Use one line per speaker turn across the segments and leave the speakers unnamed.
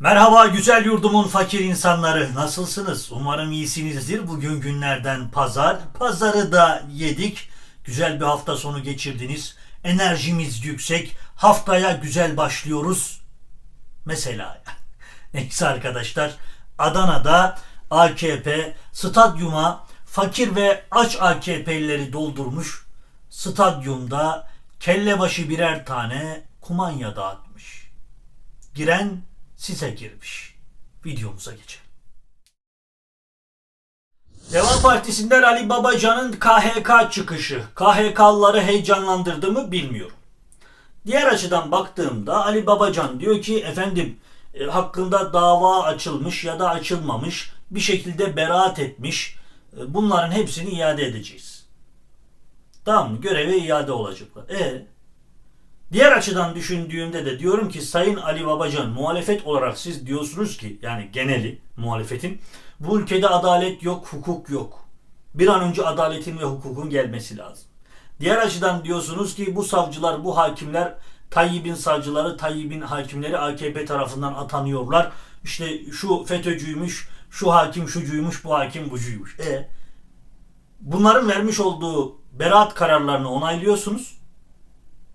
Merhaba güzel yurdumun fakir insanları. Nasılsınız? Umarım iyisinizdir. Bugün günlerden pazar. Pazarı da yedik. Güzel bir hafta sonu geçirdiniz. Enerjimiz yüksek. Haftaya güzel başlıyoruz. Mesela neyse arkadaşlar Adana'da AKP stadyuma fakir ve aç AKP'lileri doldurmuş. Stadyumda kellebaşı birer tane kumanya dağıtmış. Giren size girmiş. Videomuza geçelim. Deva Partisi'nden Ali Babacan'ın KHK çıkışı. KHK'lıları heyecanlandırdı mı bilmiyorum. Diğer açıdan baktığımda Ali Babacan diyor ki efendim e, hakkında dava açılmış ya da açılmamış bir şekilde beraat etmiş. E, bunların hepsini iade edeceğiz. Tamam mı? Göreve iade olacaklar. E Diğer açıdan düşündüğümde de diyorum ki Sayın Ali Babacan muhalefet olarak siz diyorsunuz ki yani geneli muhalefetin bu ülkede adalet yok, hukuk yok. Bir an önce adaletin ve hukukun gelmesi lazım. Diğer açıdan diyorsunuz ki bu savcılar, bu hakimler Tayyip'in savcıları, Tayyip'in hakimleri AKP tarafından atanıyorlar. İşte şu FETÖ'cüymüş, şu hakim şucuymuş, bu hakim bucuymuş. E bunların vermiş olduğu beraat kararlarını onaylıyorsunuz.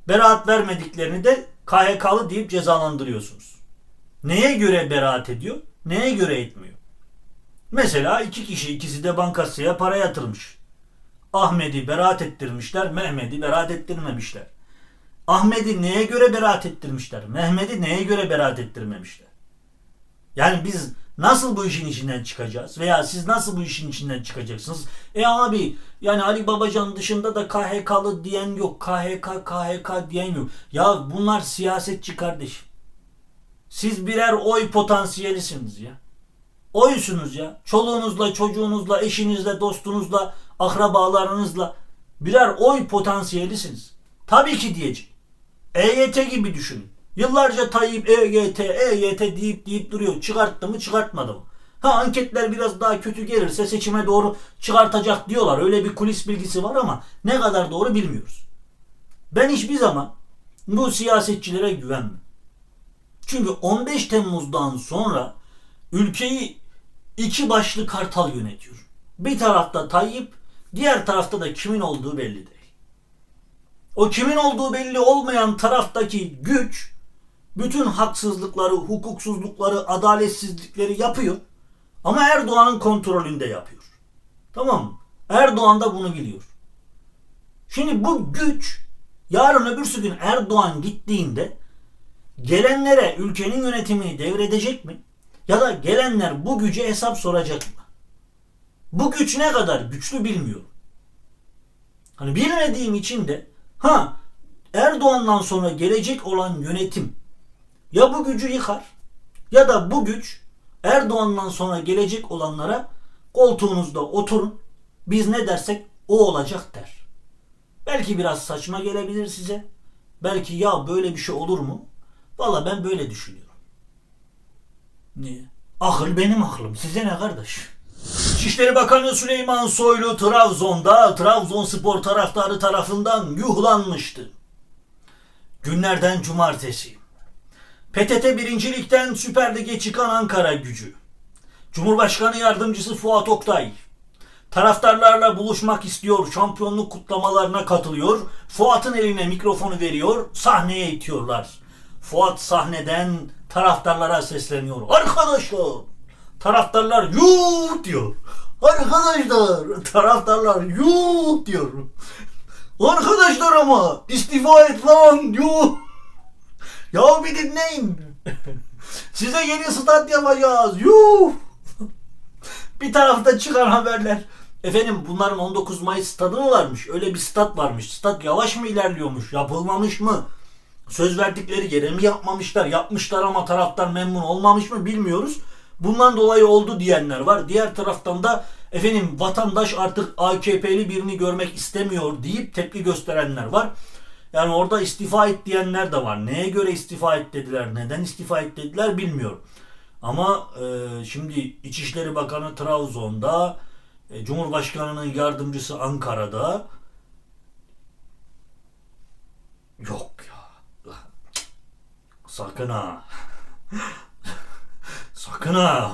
Beraat vermediklerini de KHK'lı deyip cezalandırıyorsunuz. Neye göre beraat ediyor? Neye göre etmiyor? Mesela iki kişi ikisi de bankasıya para yatırmış. Ahmet'i beraat ettirmişler, Mehmet'i beraat ettirmemişler. Ahmet'i neye göre beraat ettirmişler? Mehmet'i neye göre beraat ettirmemişler? Yani biz nasıl bu işin içinden çıkacağız? Veya siz nasıl bu işin içinden çıkacaksınız? E abi yani Ali Babacan dışında da KHK'lı diyen yok. KHK, KHK diyen yok. Ya bunlar siyasetçi kardeşim. Siz birer oy potansiyelisiniz ya. Oysunuz ya. Çoluğunuzla, çocuğunuzla, eşinizle, dostunuzla, akrabalarınızla birer oy potansiyelisiniz. Tabii ki diyeceğim. EYT gibi düşünün. Yıllarca Tayyip EYT, EYT deyip deyip duruyor. Çıkarttı mı çıkartmadı mı? Ha anketler biraz daha kötü gelirse seçime doğru çıkartacak diyorlar. Öyle bir kulis bilgisi var ama ne kadar doğru bilmiyoruz. Ben hiçbir zaman bu siyasetçilere güvenmem. Çünkü 15 Temmuz'dan sonra ülkeyi iki başlı kartal yönetiyor. Bir tarafta Tayyip, diğer tarafta da kimin olduğu belli değil. O kimin olduğu belli olmayan taraftaki güç bütün haksızlıkları, hukuksuzlukları, adaletsizlikleri yapıyor. Ama Erdoğan'ın kontrolünde yapıyor. Tamam mı? Erdoğan da bunu biliyor. Şimdi bu güç yarın öbürsü gün Erdoğan gittiğinde gelenlere ülkenin yönetimini devredecek mi? Ya da gelenler bu güce hesap soracak mı? Bu güç ne kadar güçlü bilmiyorum. Hani bilmediğim için de ha Erdoğan'dan sonra gelecek olan yönetim ya bu gücü yıkar ya da bu güç Erdoğan'dan sonra gelecek olanlara koltuğunuzda oturun biz ne dersek o olacak der. Belki biraz saçma gelebilir size. Belki ya böyle bir şey olur mu? Valla ben böyle düşünüyorum. Niye? Akıl benim aklım. Size ne kardeş? İçişleri Bakanı Süleyman Soylu Trabzon'da Trabzonspor taraftarı tarafından yuhlanmıştı. Günlerden cumartesi. PTT birincilikten Süper Lig'e çıkan Ankara gücü. Cumhurbaşkanı Yardımcısı Fuat Oktay. Taraftarlarla buluşmak istiyor, şampiyonluk kutlamalarına katılıyor. Fuat'ın eline mikrofonu veriyor, sahneye itiyorlar. Fuat sahneden taraftarlara sesleniyor. Arkadaşlar, taraftarlar yuh diyor. Arkadaşlar, taraftarlar yuh diyor. Arkadaşlar ama istifa et lan yuh. Ya bir dinleyin. Size yeni stat yapacağız. Yuh. Bir tarafta çıkan haberler. Efendim bunların 19 Mayıs stadı mı varmış? Öyle bir stat varmış. Stat yavaş mı ilerliyormuş? Yapılmamış mı? Söz verdikleri yere mi yapmamışlar? Yapmışlar ama taraftar memnun olmamış mı bilmiyoruz. Bundan dolayı oldu diyenler var. Diğer taraftan da efendim vatandaş artık AKP'li birini görmek istemiyor deyip tepki gösterenler var. Yani orada istifa et diyenler de var. Neye göre istifa et dediler, neden istifa et dediler bilmiyorum. Ama e, şimdi İçişleri Bakanı Trabzon'da, e, Cumhurbaşkanı'nın yardımcısı Ankara'da. Yok ya. Sakın ha. Sakın ha.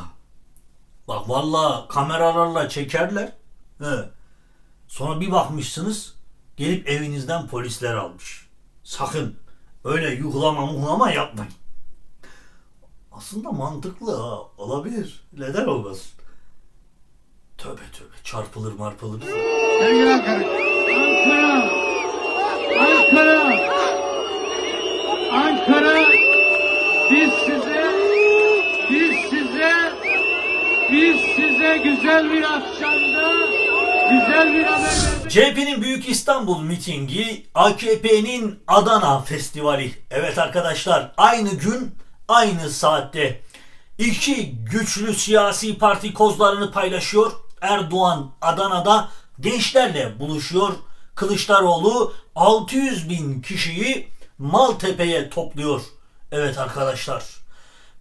Bak valla kameralarla çekerler. He. Sonra bir bakmışsınız gelip evinizden polisler almış. Sakın öyle yuhlama muhlama yapmayın. Aslında mantıklı ha. Olabilir. Neden olmasın? Tövbe tövbe çarpılır marpılır.
Ankara. Ankara. Ankara. Ankara. Biz size, biz size, biz size güzel bir akşamda,
CHP'nin Büyük İstanbul mitingi, AKP'nin Adana Festivali. Evet arkadaşlar aynı gün, aynı saatte iki güçlü siyasi parti kozlarını paylaşıyor. Erdoğan Adana'da gençlerle buluşuyor. Kılıçdaroğlu 600 bin kişiyi Maltepe'ye topluyor. Evet arkadaşlar.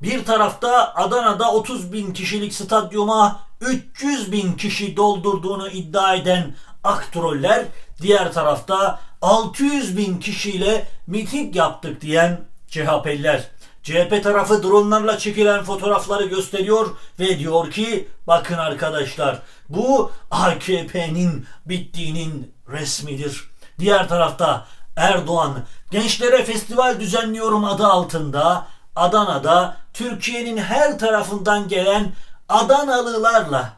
Bir tarafta Adana'da 30 bin kişilik stadyuma 300 bin kişi doldurduğunu iddia eden aktroller, diğer tarafta 600 bin kişiyle miting yaptık diyen CHP'liler. CHP tarafı dronlarla çekilen fotoğrafları gösteriyor ve diyor ki bakın arkadaşlar bu AKP'nin bittiğinin resmidir. Diğer tarafta Erdoğan gençlere festival düzenliyorum adı altında Adana'da Türkiye'nin her tarafından gelen Adanalılarla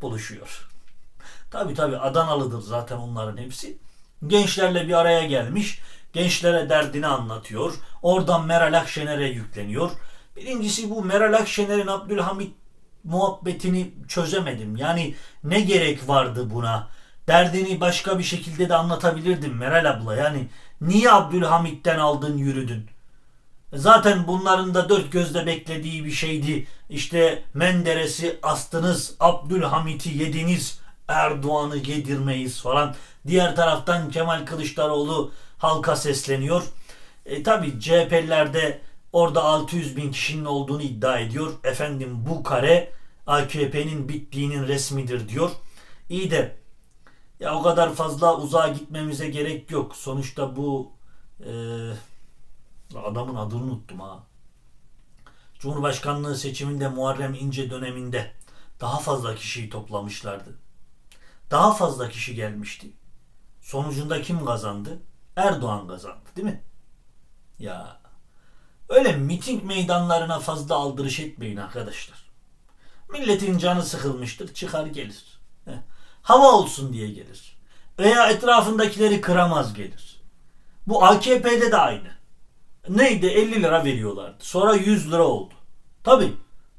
buluşuyor. Tabi tabi Adanalıdır zaten onların hepsi. Gençlerle bir araya gelmiş. Gençlere derdini anlatıyor. Oradan Meral Akşener'e yükleniyor. Birincisi bu Meral Akşener'in Abdülhamit muhabbetini çözemedim. Yani ne gerek vardı buna? Derdini başka bir şekilde de anlatabilirdim Meral abla. Yani niye Abdülhamit'ten aldın yürüdün? Zaten bunların da dört gözle beklediği bir şeydi. İşte Menderes'i astınız, Abdülhamit'i yediniz, Erdoğan'ı yedirmeyiz falan. Diğer taraftan Kemal Kılıçdaroğlu halka sesleniyor. E tabi CHP'liler de orada 600 bin kişinin olduğunu iddia ediyor. Efendim bu kare AKP'nin bittiğinin resmidir diyor. İyi de ya o kadar fazla uzağa gitmemize gerek yok. Sonuçta bu e, adamın adını unuttum ha. Cumhurbaşkanlığı seçiminde Muharrem İnce döneminde daha fazla kişiyi toplamışlardı. Daha fazla kişi gelmişti. Sonucunda kim kazandı? Erdoğan kazandı değil mi? Ya öyle miting meydanlarına fazla aldırış etmeyin arkadaşlar. Milletin canı sıkılmıştır çıkar gelir. Hava olsun diye gelir. Veya etrafındakileri kıramaz gelir. Bu AKP'de de aynı. Neydi 50 lira veriyorlardı. Sonra 100 lira oldu. Tabi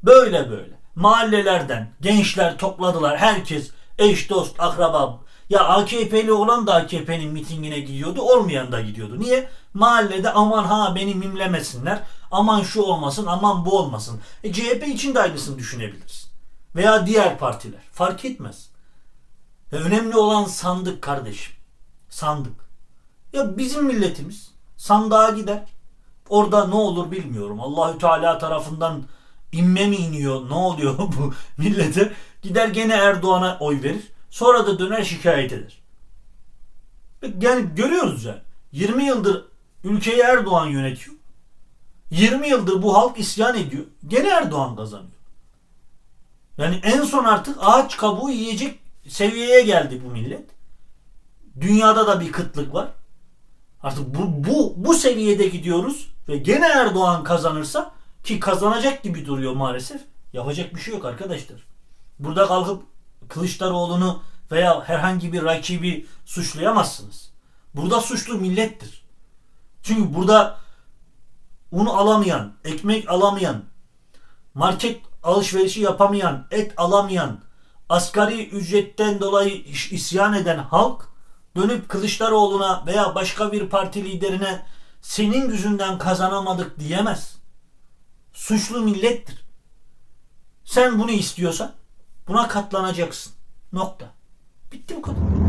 böyle böyle. Mahallelerden gençler topladılar. Herkes eş dost akraba. Ya AKP'li olan da AKP'nin mitingine gidiyordu. Olmayan da gidiyordu. Niye? Mahallede aman ha beni mimlemesinler. Aman şu olmasın aman bu olmasın. E, CHP için de aynısını düşünebiliriz. Veya diğer partiler. Fark etmez. Ve önemli olan sandık kardeşim. Sandık. Ya bizim milletimiz sandığa gider. Orada ne olur bilmiyorum. Allahü Teala tarafından inme mi iniyor? Ne oluyor bu millete? Gider gene Erdoğan'a oy verir. Sonra da döner şikayet eder. Yani görüyoruz yani. 20 yıldır ülkeyi Erdoğan yönetiyor. 20 yıldır bu halk isyan ediyor. Gene Erdoğan kazanıyor. Yani en son artık ağaç kabuğu yiyecek seviyeye geldi bu millet. Dünyada da bir kıtlık var. Artık bu, bu, bu seviyede gidiyoruz ve gene Erdoğan kazanırsa ki kazanacak gibi duruyor maalesef. Yapacak bir şey yok arkadaşlar. Burada kalkıp Kılıçdaroğlu'nu veya herhangi bir rakibi suçlayamazsınız. Burada suçlu millettir. Çünkü burada un alamayan, ekmek alamayan, market alışverişi yapamayan, et alamayan, asgari ücretten dolayı isyan eden halk dönüp Kılıçdaroğlu'na veya başka bir parti liderine senin yüzünden kazanamadık diyemez. Suçlu millettir. Sen bunu istiyorsan buna katlanacaksın. Nokta. Bitti bu kadar.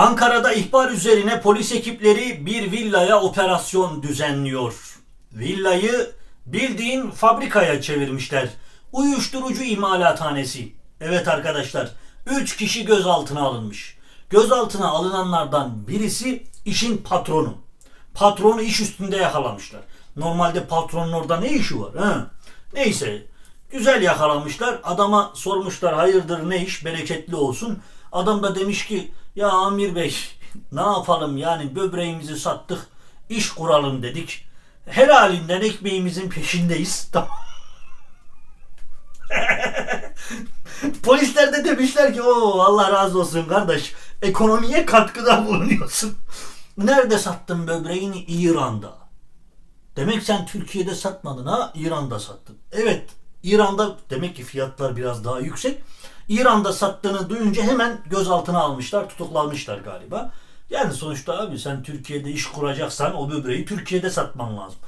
Ankara'da ihbar üzerine polis ekipleri bir villaya operasyon düzenliyor. Villayı bildiğin fabrikaya çevirmişler. Uyuşturucu imalathanesi. Evet arkadaşlar, 3 kişi gözaltına alınmış. Gözaltına alınanlardan birisi işin patronu. Patronu iş üstünde yakalamışlar. Normalde patronun orada ne işi var? He? Neyse, güzel yakalamışlar. Adama sormuşlar hayırdır ne iş bereketli olsun. Adam da demiş ki ya Amir Bey ne yapalım yani böbreğimizi sattık iş kuralım dedik. Helalinden ekmeğimizin peşindeyiz. Tamam. Polisler de demişler ki o Allah razı olsun kardeş ekonomiye katkıda bulunuyorsun. Nerede sattın böbreğini? İran'da. Demek sen Türkiye'de satmadın ha? İran'da sattın. Evet. İran'da demek ki fiyatlar biraz daha yüksek. İran'da sattığını duyunca hemen gözaltına almışlar, tutuklamışlar galiba. Yani sonuçta abi sen Türkiye'de iş kuracaksan o böbreği Türkiye'de satman lazım.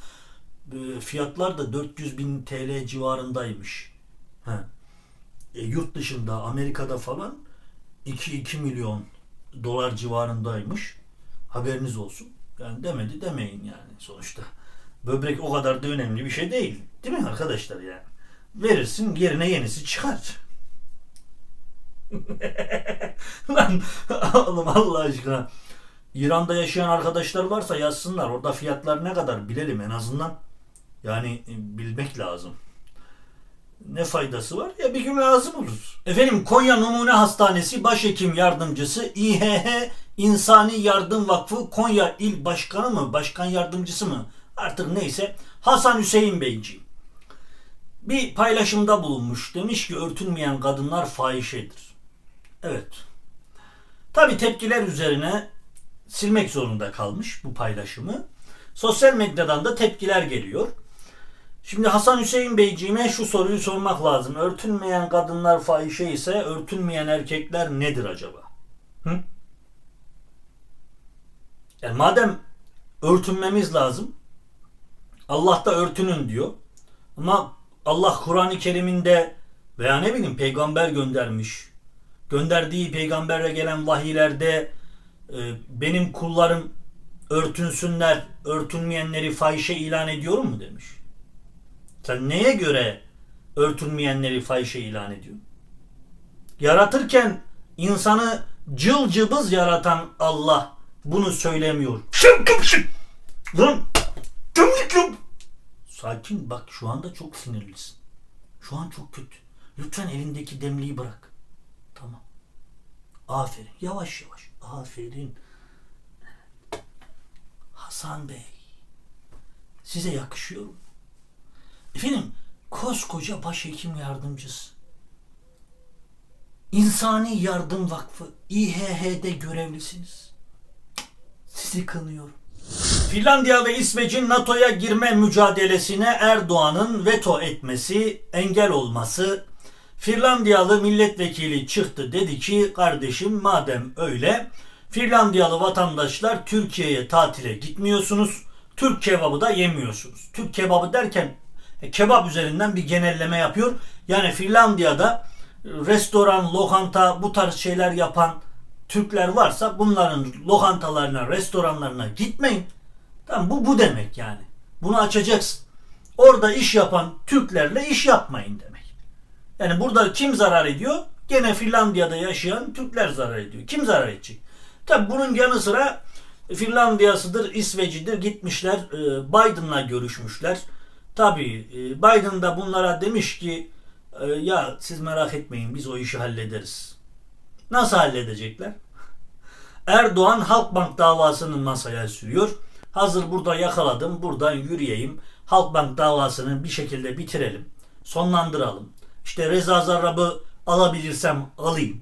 E, Fiyatlar da 400 bin TL civarındaymış. He. E, yurt dışında Amerika'da falan 2-2 milyon dolar civarındaymış. Haberiniz olsun. Yani demedi demeyin yani sonuçta. Böbrek o kadar da önemli bir şey değil. Değil mi arkadaşlar yani? Verirsin yerine yenisi çıkar. Lan oğlum Allah aşkına. İran'da yaşayan arkadaşlar varsa yazsınlar. Orada fiyatlar ne kadar bilelim en azından. Yani e, bilmek lazım. Ne faydası var? Ya bir gün lazım olur. Efendim Konya Numune Hastanesi Başhekim Yardımcısı İHH İnsani Yardım Vakfı Konya İl Başkanı mı? Başkan Yardımcısı mı? Artık neyse. Hasan Hüseyin Beyci. Bir paylaşımda bulunmuş. Demiş ki örtünmeyen kadınlar fahişedir. Evet. Tabi tepkiler üzerine silmek zorunda kalmış bu paylaşımı. Sosyal medyadan da tepkiler geliyor. Şimdi Hasan Hüseyin Beyciğime şu soruyu sormak lazım. Örtünmeyen kadınlar fahişe ise örtünmeyen erkekler nedir acaba? Hı? Yani madem örtünmemiz lazım, Allah da örtünün diyor. Ama Allah Kur'an-ı Kerim'inde veya ne bileyim peygamber göndermiş. Gönderdiği peygambere gelen vahiylerde e, benim kullarım örtünsünler, örtünmeyenleri fahişe ilan ediyorum mu demiş. Sen neye göre örtünmeyenleri fahişe ilan ediyorsun? Yaratırken insanı cıl cıbız yaratan Allah bunu söylemiyor. Lan! Sakin bak şu anda çok sinirlisin. Şu an çok kötü. Lütfen elindeki demliği bırak. Aferin. Yavaş yavaş. Aferin. Hasan Bey. Size yakışıyor mu? Efendim koskoca başhekim yardımcısı. İnsani Yardım Vakfı İHH'de görevlisiniz. Sizi kınıyorum. Finlandiya ve İsveç'in NATO'ya girme mücadelesine Erdoğan'ın veto etmesi, engel olması, Finlandiyalı milletvekili çıktı dedi ki kardeşim madem öyle Finlandiyalı vatandaşlar Türkiye'ye tatile gitmiyorsunuz. Türk kebabı da yemiyorsunuz. Türk kebabı derken e, kebap üzerinden bir genelleme yapıyor. Yani Finlandiya'da e, restoran, lokanta bu tarz şeyler yapan Türkler varsa bunların lokantalarına, restoranlarına gitmeyin. Tamam bu bu demek yani. Bunu açacaksın. Orada iş yapan Türklerle iş yapmayın demek. Yani burada kim zarar ediyor? Gene Finlandiya'da yaşayan Türkler zarar ediyor. Kim zarar edecek? Tabi bunun yanı sıra Finlandiya'sıdır, İsveç'idir gitmişler e, Biden'la görüşmüşler. Tabi Biden da bunlara demiş ki e, ya siz merak etmeyin biz o işi hallederiz. Nasıl halledecekler? Erdoğan Halkbank davasını masaya sürüyor. Hazır burada yakaladım, buradan yürüyeyim. Halkbank davasını bir şekilde bitirelim, sonlandıralım. İşte Reza Zarrab'ı alabilirsem alayım.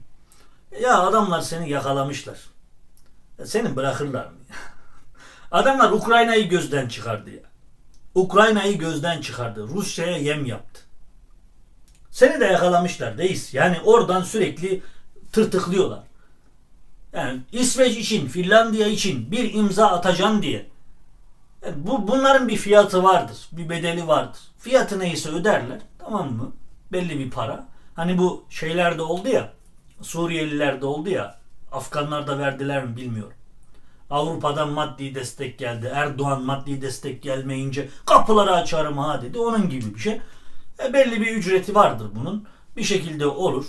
Ya adamlar seni yakalamışlar. Ya seni bırakırlar mı? Adamlar Ukrayna'yı gözden çıkardı ya. Ukrayna'yı gözden çıkardı. Rusya'ya yem yaptı. Seni de yakalamışlar deyiz. Yani oradan sürekli tırtıklıyorlar. Yani İsveç için, Finlandiya için bir imza atacaksın diye. Yani bu bunların bir fiyatı vardır, bir bedeli vardır. Fiyatı neyse öderler, tamam mı? Belli bir para. Hani bu şeylerde oldu ya, Suriyelilerde oldu ya, Afganlar da verdiler mi bilmiyorum. Avrupa'dan maddi destek geldi. Erdoğan maddi destek gelmeyince kapıları açarım ha dedi. Onun gibi bir şey. E, belli bir ücreti vardır bunun. Bir şekilde olur.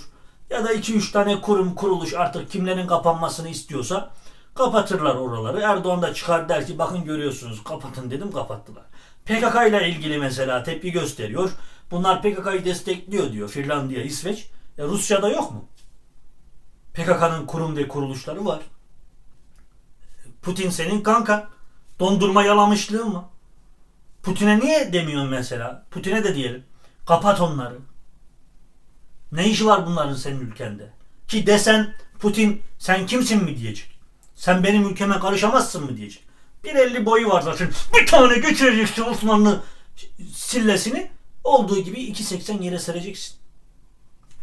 Ya da 2-3 tane kurum kuruluş artık kimlerin kapanmasını istiyorsa kapatırlar oraları. Erdoğan da çıkar der ki bakın görüyorsunuz kapatın dedim kapattılar. PKK ile ilgili mesela tepki gösteriyor. Bunlar PKK'yı destekliyor diyor Finlandiya, İsveç. E, Rusya'da yok mu? PKK'nın kurum ve kuruluşları var. Putin senin kanka. Dondurma yalamışlığın mı? Putin'e niye demiyorsun mesela? Putin'e de diyelim. Kapat onları. Ne işi var bunların senin ülkende? Ki desen Putin sen kimsin mi diyecek. Sen benim ülkeme karışamazsın mı diyecek. 1.50 boyu var zaten. Bir tane geçireceksin Osmanlı sillesini. Olduğu gibi 2.80 yere sereceksin.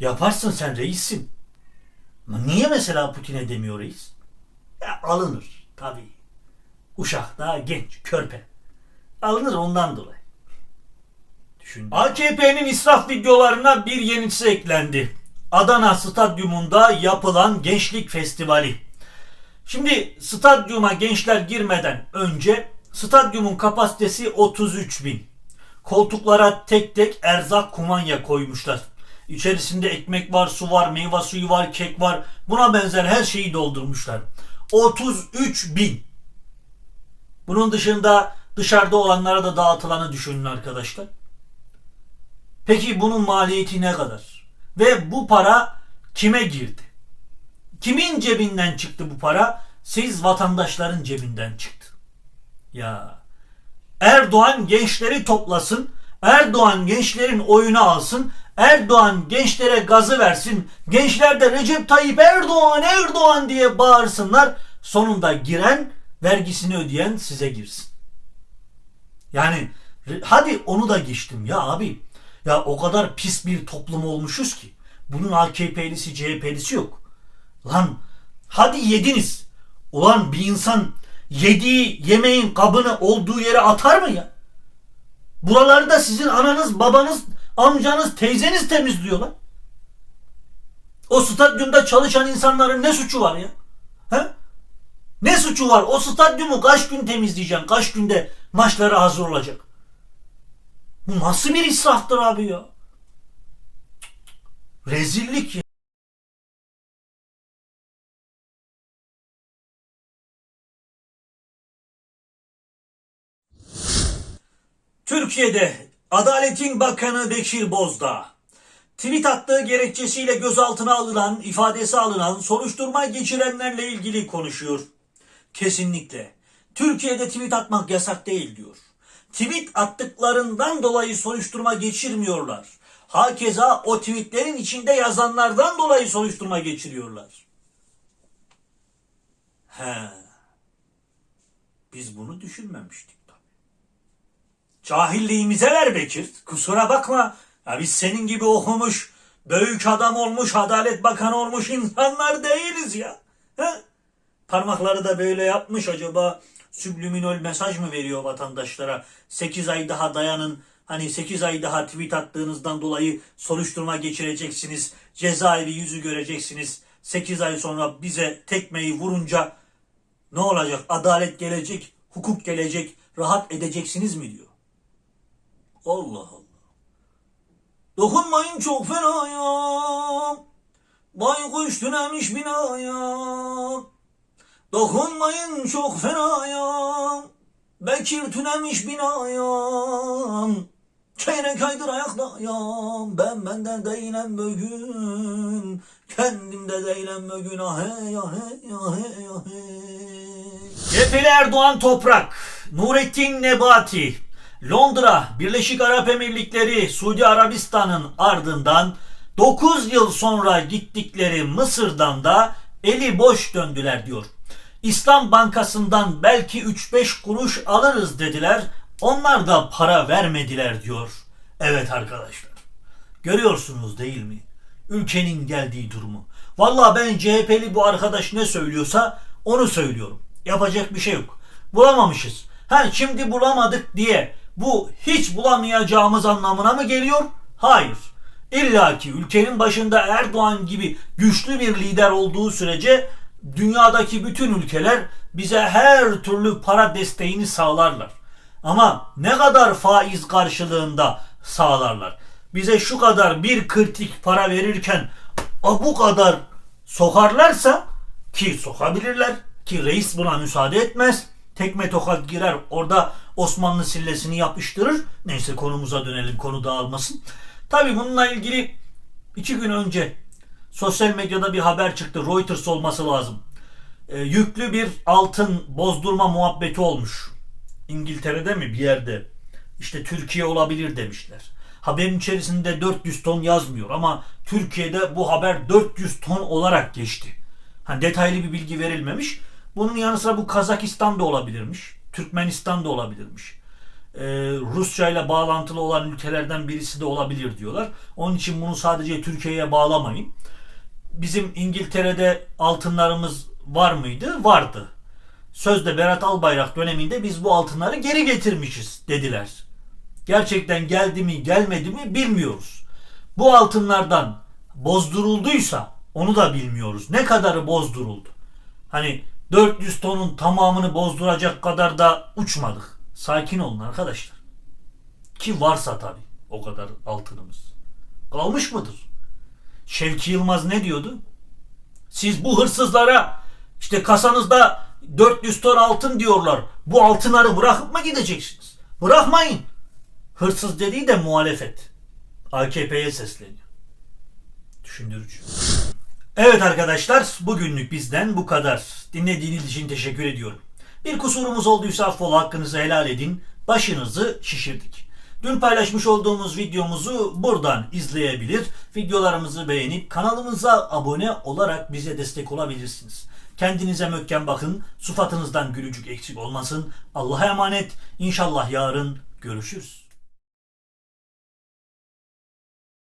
Yaparsın sen reissin. Ama niye mesela Putin'e demiyor reis? Ya alınır tabii. Uşak daha genç, körpe. Alınır ondan dolayı. Düşün. AKP'nin israf videolarına bir yenisi eklendi. Adana Stadyumunda yapılan Gençlik Festivali. Şimdi stadyuma gençler girmeden önce stadyumun kapasitesi 33 bin. Koltuklara tek tek erzak kumanya koymuşlar. İçerisinde ekmek var, su var, meyve suyu var, kek var. Buna benzer her şeyi doldurmuşlar. 33 bin. Bunun dışında dışarıda olanlara da dağıtılanı düşünün arkadaşlar. Peki bunun maliyeti ne kadar? Ve bu para kime girdi? Kimin cebinden çıktı bu para? Siz vatandaşların cebinden çıktı. Ya Erdoğan gençleri toplasın. Erdoğan gençlerin oyunu alsın. Erdoğan gençlere gazı versin. Gençler de Recep Tayyip Erdoğan Erdoğan diye bağırsınlar. Sonunda giren vergisini ödeyen size girsin. Yani hadi onu da geçtim ya abi. Ya o kadar pis bir toplum olmuşuz ki. Bunun AKP'lisi CHP'lisi yok. Lan hadi yediniz. Ulan bir insan yediği yemeğin kabını olduğu yere atar mı ya? Buralarda sizin ananız, babanız, amcanız, teyzeniz temizliyorlar. O stadyumda çalışan insanların ne suçu var ya? He? Ne suçu var? O stadyumu kaç gün temizleyeceksin? Kaç günde maçlara hazır olacak? Bu nasıl bir israftır abi ya? Rezillik ya. Türkiye'de Adaletin Bakanı Bekir Bozdağ tweet attığı gerekçesiyle gözaltına alınan, ifadesi alınan, soruşturma geçirenlerle ilgili konuşuyor. Kesinlikle. Türkiye'de tweet atmak yasak değil diyor. Tweet attıklarından dolayı soruşturma geçirmiyorlar. Hakeza o tweetlerin içinde yazanlardan dolayı soruşturma geçiriyorlar. He. Biz bunu düşünmemiştik. Cahilliğimize ver Bekir. Kusura bakma. Ya biz senin gibi okumuş, büyük adam olmuş, adalet bakanı olmuş insanlar değiliz ya. He? Parmakları da böyle yapmış acaba subliminal mesaj mı veriyor vatandaşlara? 8 ay daha dayanın. Hani 8 ay daha tweet attığınızdan dolayı soruşturma geçireceksiniz. Cezaevi yüzü göreceksiniz. 8 ay sonra bize tekmeyi vurunca ne olacak? Adalet gelecek, hukuk gelecek, rahat edeceksiniz mi diyor. Allah Allah. Dokunmayın çok fenaya. Baykuş tünemiş binaya. Dokunmayın çok fenaya. Bekir tünemiş binaya. Çeyrek aydır ayaktayım. Ben bende değilim bugün. Kendimde değilim bugün. Ah hey ah hey ah hey ah hey. CHP'li Erdoğan Toprak, Nurettin Nebati, Londra, Birleşik Arap Emirlikleri, Suudi Arabistan'ın ardından 9 yıl sonra gittikleri Mısır'dan da eli boş döndüler diyor. İslam Bankası'ndan belki 3-5 kuruş alırız dediler. Onlar da para vermediler diyor. Evet arkadaşlar. Görüyorsunuz değil mi? Ülkenin geldiği durumu. Vallahi ben CHP'li bu arkadaş ne söylüyorsa onu söylüyorum. Yapacak bir şey yok. Bulamamışız. Ha şimdi bulamadık diye bu hiç bulamayacağımız anlamına mı geliyor? Hayır. İlla ki ülkenin başında Erdoğan gibi güçlü bir lider olduğu sürece dünyadaki bütün ülkeler bize her türlü para desteğini sağlarlar. Ama ne kadar faiz karşılığında sağlarlar? Bize şu kadar bir kırtık para verirken "A, bu kadar sokarlarsa ki sokabilirler ki reis buna müsaade etmez. Tekme tokat girer orada Osmanlı sillesini yapıştırır. Neyse konumuza dönelim konu dağılmasın. Tabi bununla ilgili iki gün önce sosyal medyada bir haber çıktı. Reuters olması lazım. Ee, yüklü bir altın bozdurma muhabbeti olmuş. İngiltere'de mi bir yerde. İşte Türkiye olabilir demişler. Haberin içerisinde 400 ton yazmıyor ama Türkiye'de bu haber 400 ton olarak geçti. Hani detaylı bir bilgi verilmemiş. Bunun yanı sıra bu Kazakistan'da olabilirmiş. Türkmenistan'da olabilirmiş. Ee, Rusya ile bağlantılı olan ülkelerden birisi de olabilir diyorlar. Onun için bunu sadece Türkiye'ye bağlamayın. Bizim İngiltere'de altınlarımız var mıydı? Vardı. Sözde Berat Albayrak döneminde biz bu altınları geri getirmişiz dediler. Gerçekten geldi mi gelmedi mi bilmiyoruz. Bu altınlardan bozdurulduysa onu da bilmiyoruz. Ne kadarı bozduruldu? Hani 400 tonun tamamını bozduracak kadar da uçmadık. Sakin olun arkadaşlar. Ki varsa tabii o kadar altınımız. Kalmış mıdır? Şevki Yılmaz ne diyordu? Siz bu hırsızlara işte kasanızda 400 ton altın diyorlar. Bu altınları bırakıp mı gideceksiniz? Bırakmayın. Hırsız dediği de muhalefet. AKP'ye sesleniyor. Düşündürücü. Evet arkadaşlar bugünlük bizden bu kadar. Dinlediğiniz için teşekkür ediyorum. Bir kusurumuz olduysa affola hakkınızı helal edin. Başınızı şişirdik. Dün paylaşmış olduğumuz videomuzu buradan izleyebilir. Videolarımızı beğenip kanalımıza abone olarak bize destek olabilirsiniz. Kendinize mökken bakın. Sufatınızdan gülücük eksik olmasın. Allah'a emanet. İnşallah yarın görüşürüz.